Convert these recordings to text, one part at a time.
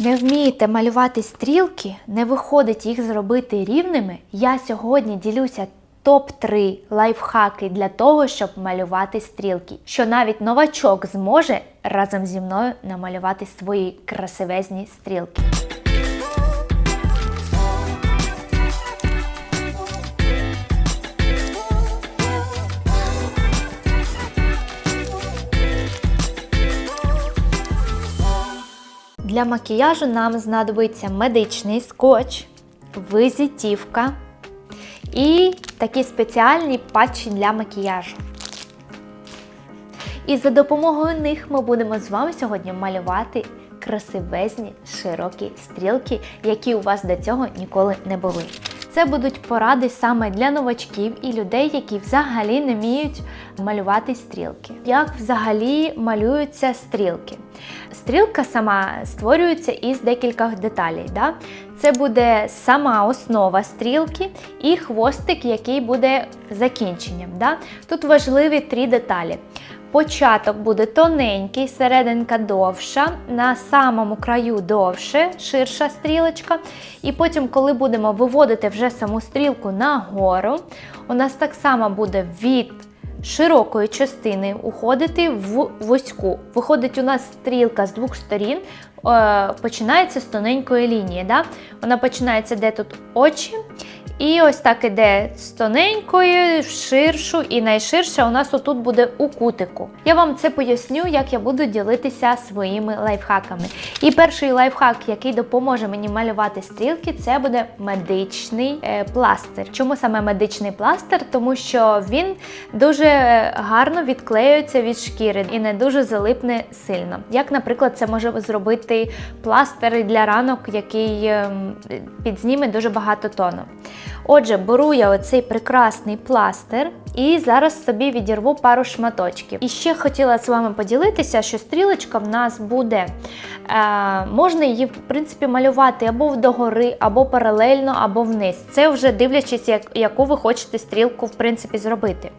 Не вмієте малювати стрілки, не виходить їх зробити рівними. Я сьогодні ділюся топ-3 лайфхаки для того, щоб малювати стрілки, що навіть новачок зможе разом зі мною намалювати свої красивезні стрілки. Для макіяжу нам знадобиться медичний скотч, визитівка і такі спеціальні патчі для макіяжу. І за допомогою них ми будемо з вами сьогодні малювати красивезні широкі стрілки, які у вас до цього ніколи не були. Це будуть поради саме для новачків і людей, які взагалі не вміють малювати стрілки. Як взагалі малюються стрілки? Стрілка сама створюється із декількох деталей. Да? Це буде сама основа стрілки і хвостик, який буде закінченням. Да? Тут важливі три деталі. Початок буде тоненький, серединка довша, на самому краю довше, ширша стрілочка. І потім, коли будемо виводити вже саму стрілку нагору, у нас так само буде від широкої частини уходити в вузьку. Виходить, у нас стрілка з двох сторін е, починається з тоненької лінії. Да? Вона починається де тут очі. І ось так іде з тоненької, в ширшу, і найширша у нас отут буде у кутику. Я вам це поясню, як я буду ділитися своїми лайфхаками. І перший лайфхак, який допоможе мені малювати стрілки, це буде медичний е, пластир. Чому саме медичний пластир? Тому що він дуже гарно відклеюється від шкіри і не дуже залипне сильно. Як, наприклад, це може зробити пластир для ранок, який ем, підзніме дуже багато тону. Отже, беру я оцей прекрасний пластир і зараз собі відірву пару шматочків. І ще хотіла з вами поділитися, що стрілочка в нас буде, е, можна її, в принципі, малювати або вдогори, або паралельно, або вниз. Це вже дивлячись, як, яку ви хочете стрілку в принципі, зробити.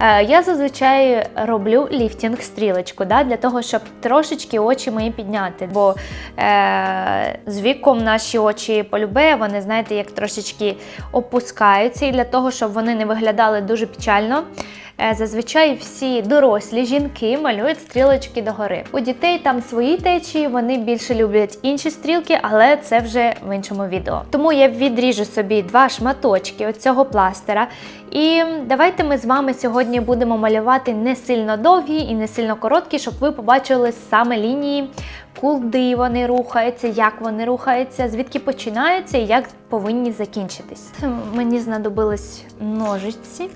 Е, я зазвичай роблю ліфтінг стрілочку, да, для того, щоб трошечки очі мої підняти. Бо е, з віком наші очі полюбе, вони, знаєте, як трошечки опускаються, і для того, щоб вони не виглядали дуже печально. Е, Зазвичай всі дорослі жінки малюють стрілочки догори. У дітей там свої течії, вони більше люблять інші стрілки, але це вже в іншому відео. Тому я відріжу собі два шматочки цього пластира. І давайте ми з вами сьогодні будемо малювати не сильно довгі і не сильно короткі, щоб ви побачили саме лінії, куди вони рухаються, як вони рухаються, звідки починаються і як повинні закінчитись. Мені знадобились ножиці,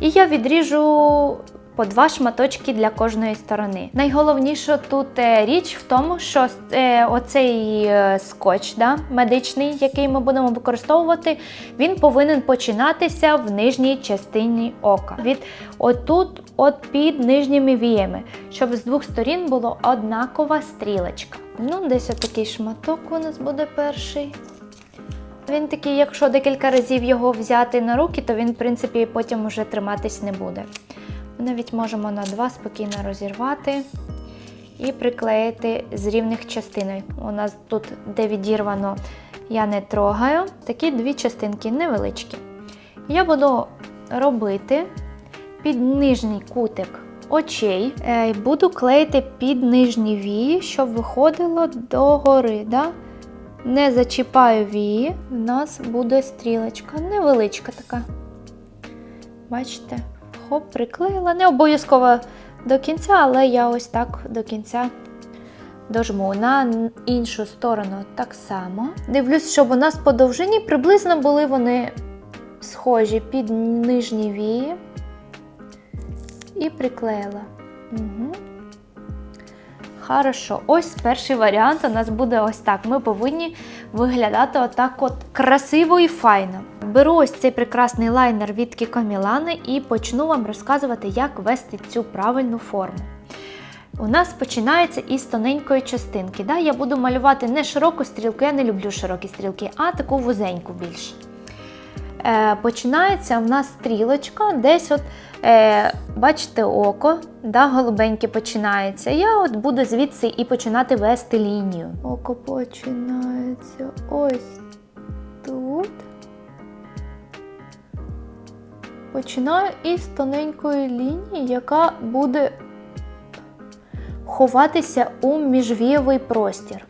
і я відріжу по два шматочки для кожної сторони. Найголовніша тут е, річ в тому, що е, оцей е, скотч да, медичний, який ми будемо використовувати, він повинен починатися в нижній частині ока. Від отут, от під нижніми віями, щоб з двох сторін була однакова стрілочка. Ну, десь отакий шматок у нас буде перший. Він такий, якщо декілька разів його взяти на руки, то він, в принципі, потім уже триматись не буде. Ми навіть можемо на два спокійно розірвати і приклеїти з рівних частин. У нас тут, де відірвано, я не трогаю. Такі дві частинки невеличкі. Я буду робити під нижній кутик очей. Е, Буду клеїти під нижні вії, щоб виходило догори. Да? Не зачіпаю вії, у нас буде стрілочка, невеличка така. Бачите? Хоп, приклеїла. Не обов'язково до кінця, але я ось так до кінця дожму. На іншу сторону так само. Дивлюсь, щоб у нас по довжині приблизно були вони схожі під нижні вії. І приклеїла. Хорошо, ось перший варіант у нас буде ось так. Ми повинні виглядати отак от красиво і файно. Беру ось цей прекрасний лайнер від Kiko Milani і почну вам розказувати, як вести цю правильну форму. У нас починається із тоненької частинки. Да? Я буду малювати не широку стрілку, я не люблю широкі стрілки, а таку вузеньку більш. Е, починається в нас стрілочка, десь от, е, бачите, око, да, голубеньке починається. Я от буду звідси і починати вести лінію. Око починається ось тут. Починаю із тоненької лінії, яка буде ховатися у міжвієвий простір.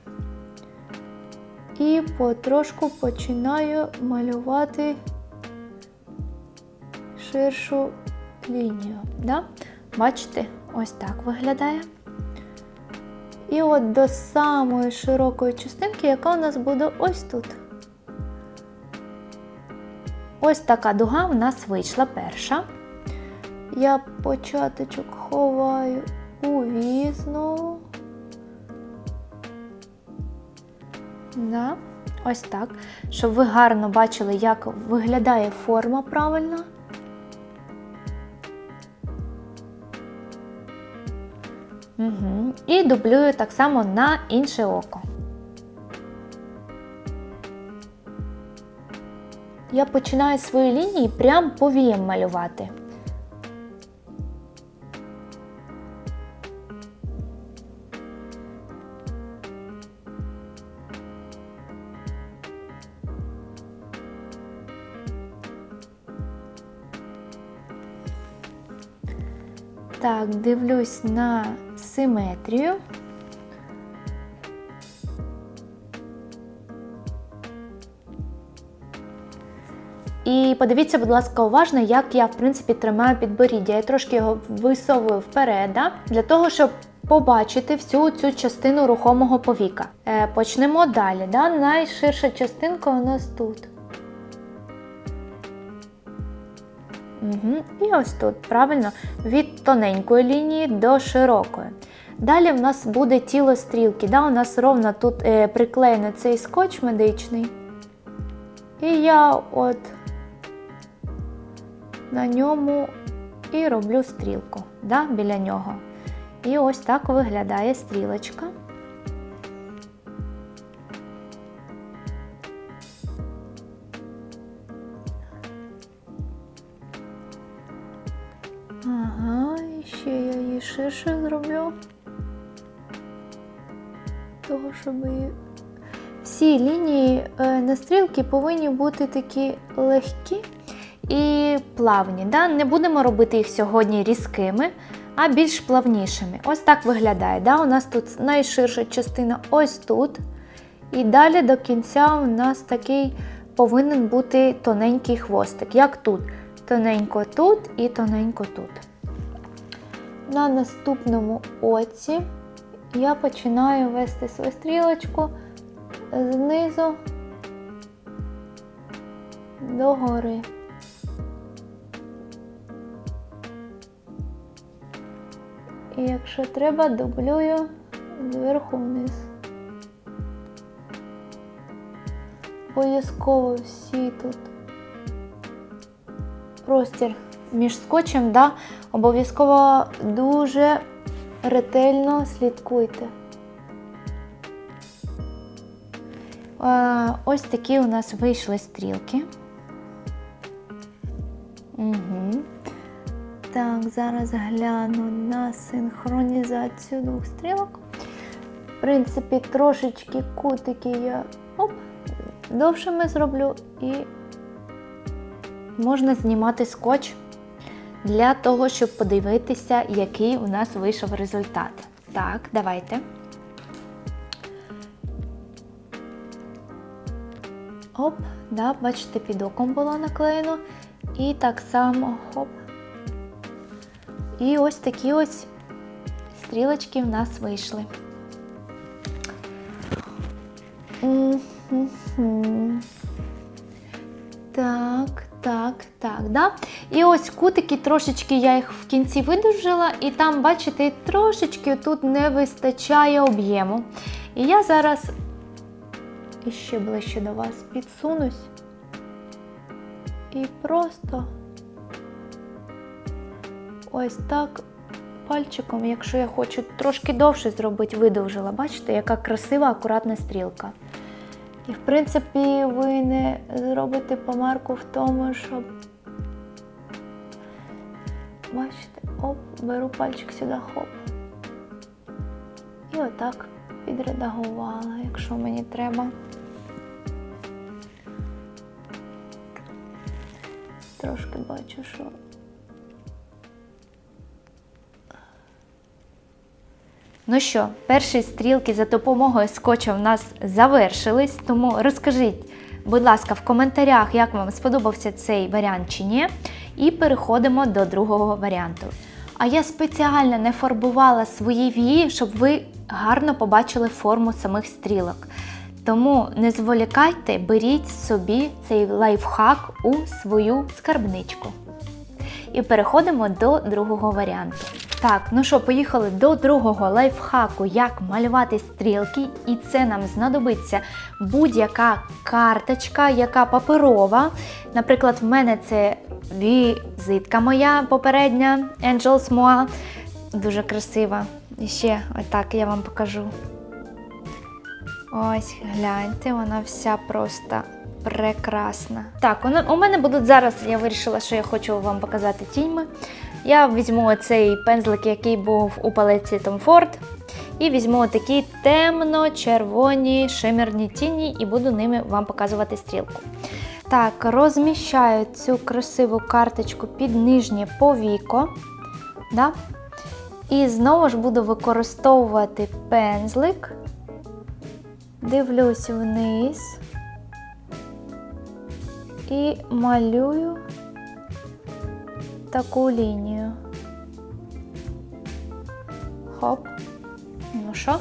І потрошку починаю малювати ширшу лінію. Да? Бачите, ось так виглядає. І от до самої широкої частинки, яка у нас буде ось тут. Ось така дуга в нас вийшла перша. Я початочок ховаю у вій знову. Да. Ось так. Щоб ви гарно бачили, як виглядає форма правильно. Угу. І дублюю так само на інше око. Я починаю свої лінії прямо по віям малювати. Так, дивлюсь на симетрію. І подивіться, будь ласка, уважно, як я, в принципі, тримаю підборіддя. Я трошки його висовую вперед, да? для того, щоб побачити всю цю частину рухомого повіка. Е, почнемо далі. Да? Найширша частинка у нас тут. Угу. І ось тут, правильно, від тоненької лінії до широкої. Далі в нас буде тіло стрілки. Да? У нас ровно тут е, приклеєний цей скотч медичний. І я от на ньому і роблю стрілку да, біля нього. І ось так виглядає стрілочка. Ага, і ще я її ширше зроблю. Того, щоб її... Всі лінії е, на стрілки повинні бути такі легкі і плавні. Да? Не будемо робити їх сьогодні різкими, а більш плавнішими. Ось так виглядає. Да? У нас тут найширша частина ось тут. І далі до кінця у нас такий повинен бути тоненький хвостик, як тут. Тоненько тут і тоненько тут. На наступному оці я починаю вести свою стрілочку знизу до гори. І якщо треба, дублюю зверху вниз. Обов'язково всі тут простір між скотчем, да, обов'язково дуже ретельно слідкуйте. Е, Ось такі у нас вийшли стрілки. Угу. Так, зараз гляну на синхронізацію двох стрілок. В принципі, трошечки кутики я оп, довшими зроблю і можна знімати скотч для того, щоб подивитися, який у нас вийшов результат. Так, давайте. Оп, да, бачите, під оком було наклеєно. І так само хоп. І ось такі ось стрілочки в нас вийшли. Так, так, так, да. І ось кутики, трошечки я їх в кінці видовжила, і там, бачите, трошечки тут не вистачає об'єму. І я зараз іще ближче до вас підсунусь і просто ось так пальчиком, якщо я хочу трошки довше зробити, видовжила. Бачите, яка красива, акуратна стрілка. І, в принципі, ви не зробите помарку в тому, щоб. Бачите, оп, беру пальчик сюди, хоп. І отак підредагувала, якщо мені треба. Трошки бачу, що. Ну що, перші стрілки за допомогою скотча в нас завершились, тому розкажіть, будь ласка, в коментарях, як вам сподобався цей варіант чи ні. І переходимо до другого варіанту. А я спеціально не фарбувала свої вії, щоб ви гарно побачили форму самих стрілок. Тому не зволікайте, беріть собі цей лайфхак у свою скарбничку. І переходимо до другого варіанту. Так, ну що, поїхали до другого лайфхаку, як малювати стрілки. І це нам знадобиться будь-яка карточка, яка паперова. Наприклад, в мене це візитка моя попередня Angels Moa. Дуже красива. І ще отак я вам покажу. Ось, гляньте, вона вся просто прекрасна. Так, у мене будуть зараз, я вирішила, що я хочу вам показати тіньми. Я візьму цей пензлик, який був у палеці Tom Ford, і візьму такі темно-червоні шимерні тіні і буду ними вам показувати стрілку. Так, розміщаю цю красиву карточку під нижнє повіко. Да? І знову ж буду використовувати пензлик. Дивлюсь вниз і малюю таку лінію. Хоп. Ну що?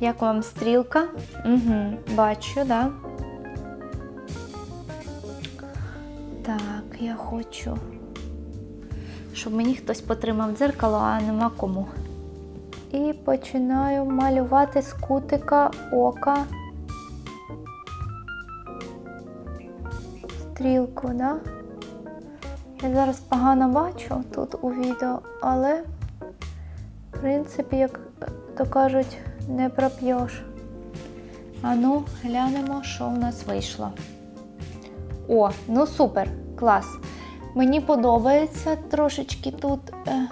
Як вам стрілка? Угу, Бачу, да? Так, я хочу, щоб мені хтось потримав дзеркало, а нема кому. І починаю малювати з кутика ока стрілку, да? Я зараз погано бачу тут у відео, але, в принципі, як то кажуть, не проп'єш. А ну, глянемо, що в нас вийшло. О, ну супер, клас. Мені подобається трошечки тут е,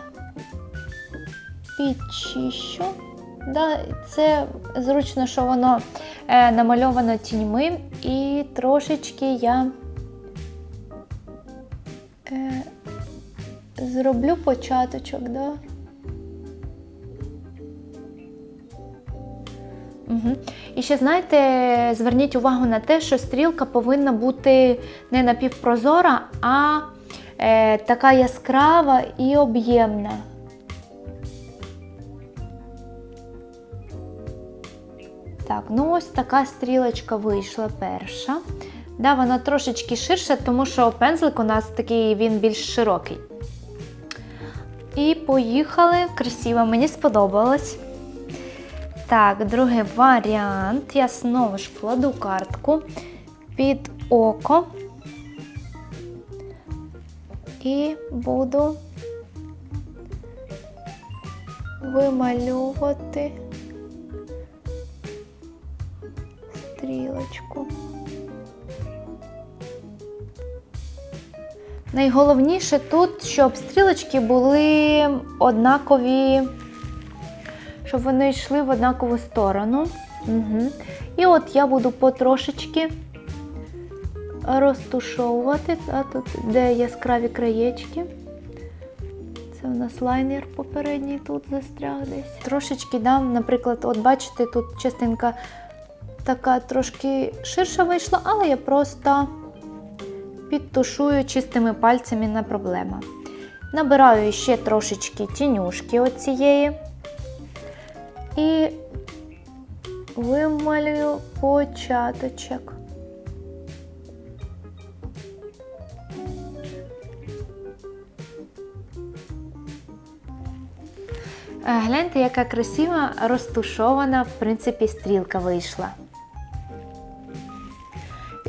підчищу. Да, Це зручно, що воно е, намальовано тіньми, і трошечки я зроблю початочок, да? Угу. І ще, знаєте, зверніть увагу на те, що стрілка повинна бути не напівпрозора, а е, така яскрава і об'ємна. Так, ну ось така стрілочка вийшла перша. Да, Вона трошечки ширша, тому що пензлик у нас такий він більш широкий. І поїхали. Красиво, мені сподобалось. Так, другий варіант. Я знову ж кладу картку під око і буду вимальовувати стрілочку. Найголовніше тут, щоб стрілочки були однакові, щоб вони йшли в однакову сторону. Угу. І от я буду потрошечки розтушовувати, а тут де яскраві краєчки. Це у нас лайнер попередній тут застряг десь. Трошечки дам, наприклад, от бачите, тут частинка така трошки ширша вийшла, але я просто підтушую чистими пальцями не проблема. Набираю ще трошечки тінюшки оцієї і вималюю початочок. Е, Гляньте, яка красива розтушована, в принципі, стрілка вийшла.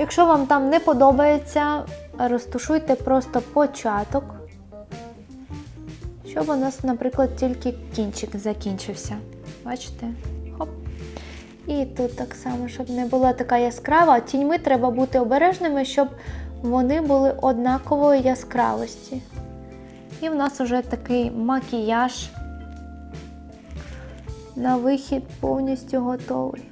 Якщо вам там не подобається, розтушуйте просто початок, щоб у нас, наприклад, тільки кінчик закінчився. Бачите? Хоп. І тут так само, щоб не була така яскрава. Тіньми треба бути обережними, щоб вони були однакової яскравості. І в нас вже такий макіяж на вихід повністю готовий.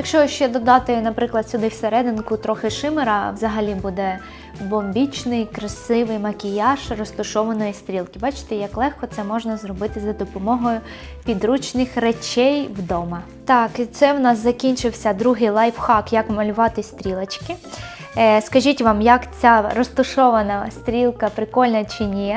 Якщо ще додати, наприклад, сюди всерединку трохи шимера, взагалі буде бомбічний, красивий макіяж розташованої стрілки. Бачите, як легко це можна зробити за допомогою підручних речей вдома. Так, і це в нас закінчився другий лайфхак, як малювати стрілочки. Е, Скажіть вам, як ця розташована стрілка прикольна чи ні?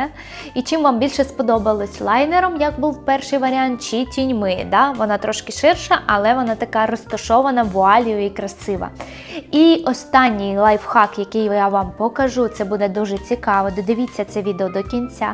І чим вам більше сподобалось лайнером, як був перший варіант, чи тіньми. Да? Вона трошки ширша, але вона така розташована вуалію і красива. І останній лайфхак, який я вам покажу, це буде дуже цікаво. Додивіться це відео до кінця,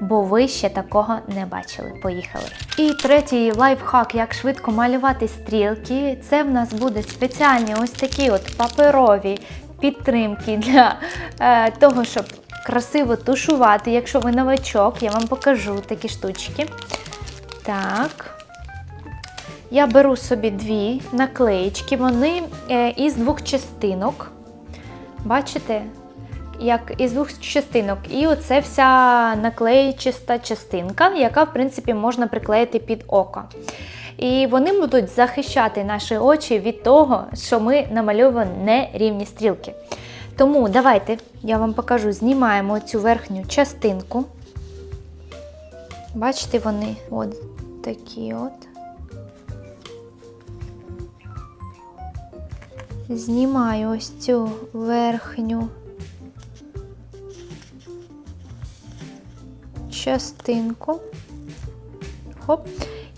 бо ви ще такого не бачили. Поїхали. І третій лайфхак, як швидко малювати стрілки. Це в нас буде спеціальні ось такі от паперові підтримки для е, того, щоб красиво тушувати. Якщо ви новачок, я вам покажу такі штучки. Так. Я беру собі дві наклеїчки, вони е, із двох частинок. Бачите? Як із двох частинок. І оце вся наклеїчиста частинка, яка, в принципі, можна приклеїти під око. І вони будуть захищати наші очі від того, що ми намальовуємо нерівні стрілки. Тому давайте я вам покажу, знімаємо цю верхню частинку. Бачите, вони от такі от. Знімаю ось цю верхню частинку. Хоп.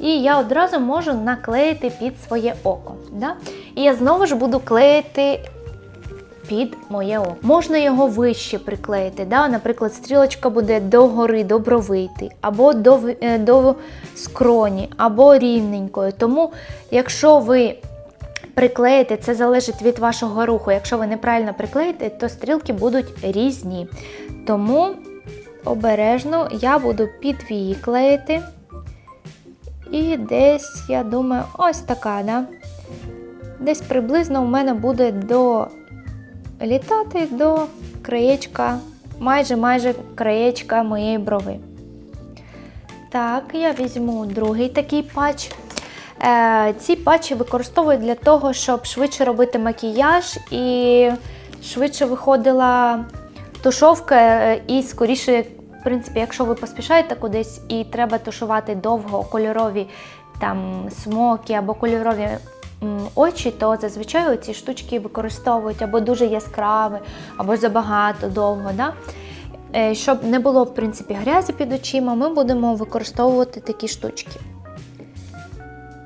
І я одразу можу наклеїти під своє око. Да? І я знову ж буду клеїти під моє око. Можна його вище приклеїти. Да? Наприклад, стрілочка буде до гори, до бровити, або до, е, до скроні, або рівненькою. Тому, якщо ви приклеїте, це залежить від вашого руху. Якщо ви неправильно приклеїте, то стрілки будуть різні. Тому обережно я буду під вії клеїти. І десь, я думаю, ось така, да? Десь приблизно у мене буде до літати до краєчка, майже майже краєчка моєї брови. Так, я візьму другий такий патч. Е, ці патчі використовують для того, щоб швидше робити макіяж і швидше виходила тушовка е, і скоріше в принципі, якщо ви поспішаєте кудись і треба тушувати довго кольорові там смоки або кольорові очі, то зазвичай ці штучки використовують або дуже яскраві, або забагато довго. Да? Е, Щоб не було в принципі грязі під очима, ми будемо використовувати такі штучки.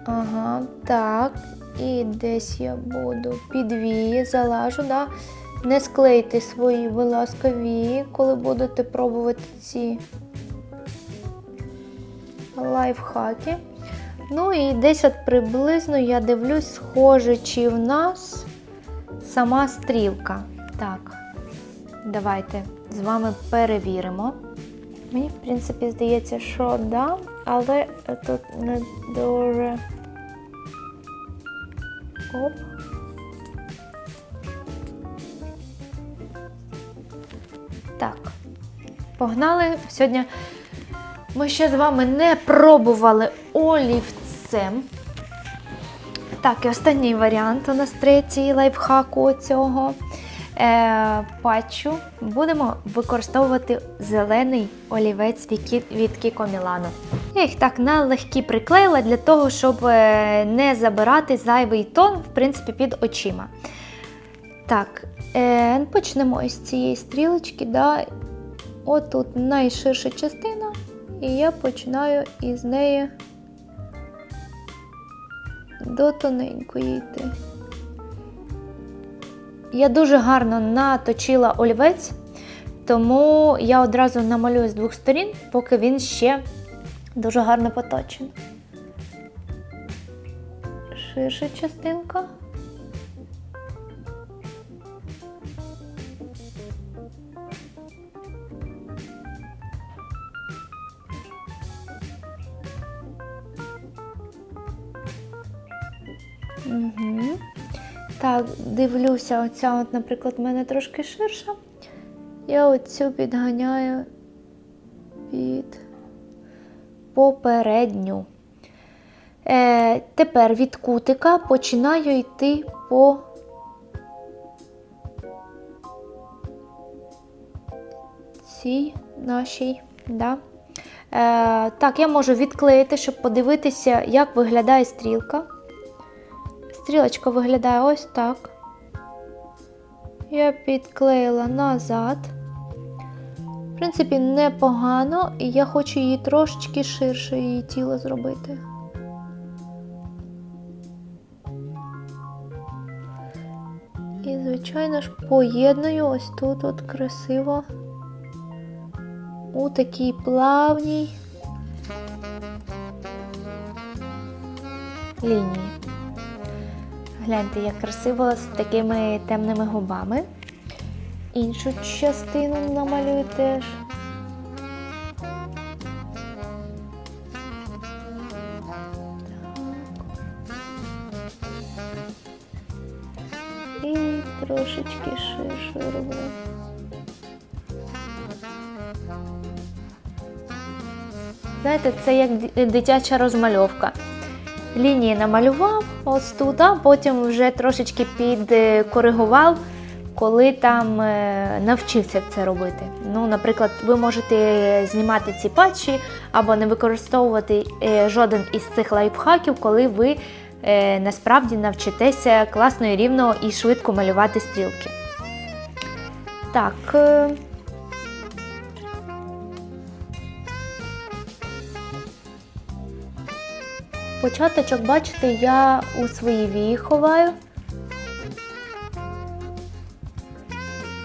Ага, так. І десь я буду під вії, залажу, да? Не склейте свої, будь ласка, вії, коли будете пробувати ці лайфхаки. Ну і десь от приблизно я дивлюсь, схоже, чи в нас сама стрілка. Так, давайте з вами перевіримо. Мені, в принципі, здається, що да, але тут не дуже. Оп. Погнали. Сьогодні ми ще з вами не пробували олівцем. Так, і останній варіант у нас третій лайфхаку цього е, патчу. Будемо використовувати зелений олівець від Кіко Мілано. Я їх так налегкі приклеїла для того, щоб е, не забирати зайвий тон, в принципі, під очима. Так, е, почнемо із цієї стрілочки. Да? Отут найширша частина, і я починаю із неї до тоненької йти. Я дуже гарно наточила олівець, тому я одразу намалюю з двох сторін, поки він ще дуже гарно поточений. Ширша частинка. Дивлюся, оця, от, наприклад, в мене трошки ширша. Я оцю підганяю під попередню. Е, тепер від кутика починаю йти по цій нашій. Да? Е, так, я можу відклеїти, щоб подивитися, як виглядає стрілка. Стрілочка виглядає ось так. Я підклеїла назад. В принципі, непогано, і я хочу її трошечки ширше її тіло зробити. І, звичайно ж, поєдную ось тут от красиво у такій плавній лінії. Гляньте, як красиво з такими темними губами. Іншу частину намалюю теж. І трошечки ширше роблю. Знаєте, це як дитяча розмальовка. Лінії намалював ось тут, а потім вже трошечки підкоригував, коли там е, навчився це робити. Ну, наприклад, ви можете знімати ці патчі або не використовувати е, жоден із цих лайфхаків, коли ви е, насправді навчитеся класно і рівно і швидко малювати стрілки. Так. Початочок, бачите, я у свої вії ховаю.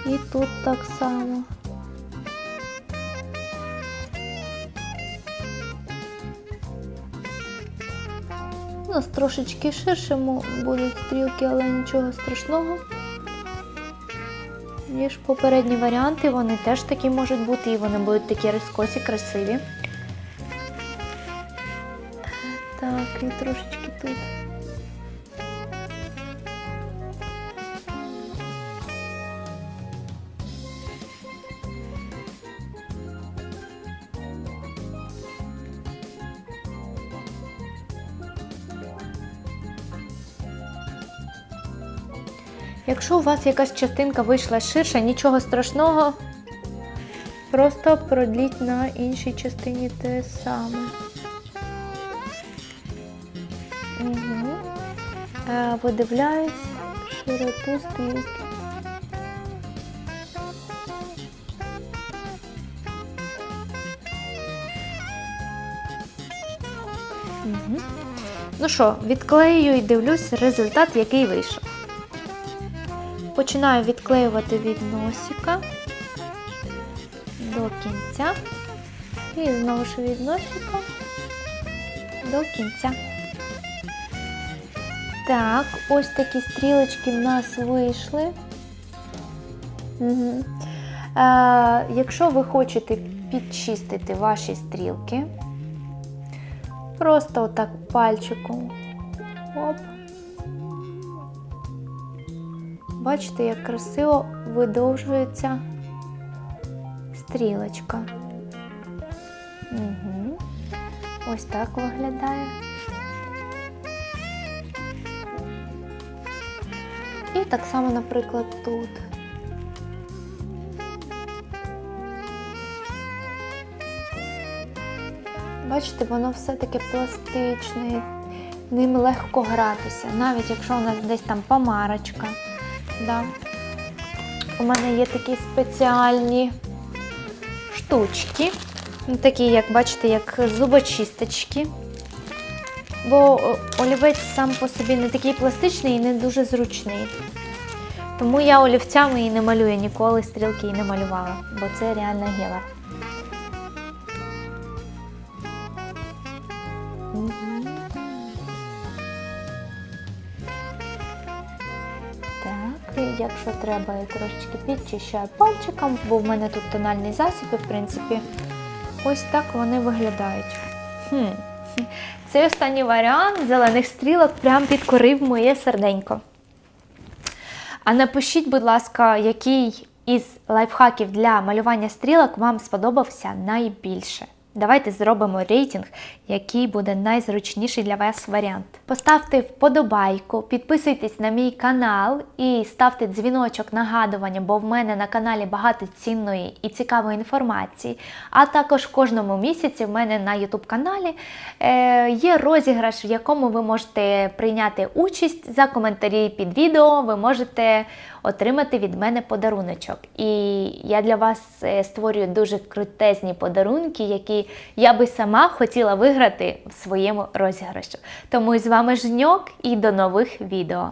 І тут так само. У нас трошечки ширше будуть стрілки, але нічого страшного. Ніж попередні варіанти, вони теж такі можуть бути, і вони будуть такі розкосі, красиві. Так, трошечки тут. Якщо у вас якась частинка вийшла ширша, нічого страшного. Просто продліть на іншій частині те саме. Е, видивляюсь широту стрілки. Угу. Ну що, відклею і дивлюсь результат, який вийшов. Починаю відклеювати від носика до кінця. І знову ж від носика до кінця. Так, ось такі стрілочки в нас вийшли. Угу. Е, якщо ви хочете підчистити ваші стрілки, просто отак пальчиком. Оп. Бачите, як красиво видовжується стрілочка. Угу. Ось так виглядає. Так само, наприклад, тут. Бачите, воно все таке пластичне, ним легко гратися, навіть якщо у нас десь там помарочка. Да. У мене є такі спеціальні штучки, ну, такі, як бачите, як зубочисточки. Бо олівець сам по собі не такий пластичний і не дуже зручний. Тому я олівцями і не малюю ніколи стрілки і не малювала, бо це реально гелер. Так, якщо треба, я трошечки підчищаю пальчиком, бо в мене тут тональний засіб, і в принципі, ось так вони виглядають. Хм. Цей останній варіант зелених стрілок прям підкорив моє серденько. А напишіть, будь ласка, який із лайфхаків для малювання стрілок вам сподобався найбільше. Давайте зробимо рейтинг, який буде найзручніший для вас варіант. Поставте вподобайку, підписуйтесь на мій канал і ставте дзвіночок нагадування, бо в мене на каналі багато цінної і цікавої інформації. А також кожному місяці в мене на YouTube каналі е, є розіграш, в якому ви можете прийняти участь за коментарі під відео. Ви можете отримати від мене подаруночок. І я для вас е, створюю дуже крутезні подарунки, які я би сама хотіла виграти в своєму розіграші. Тому з вами Жньок і до нових відео.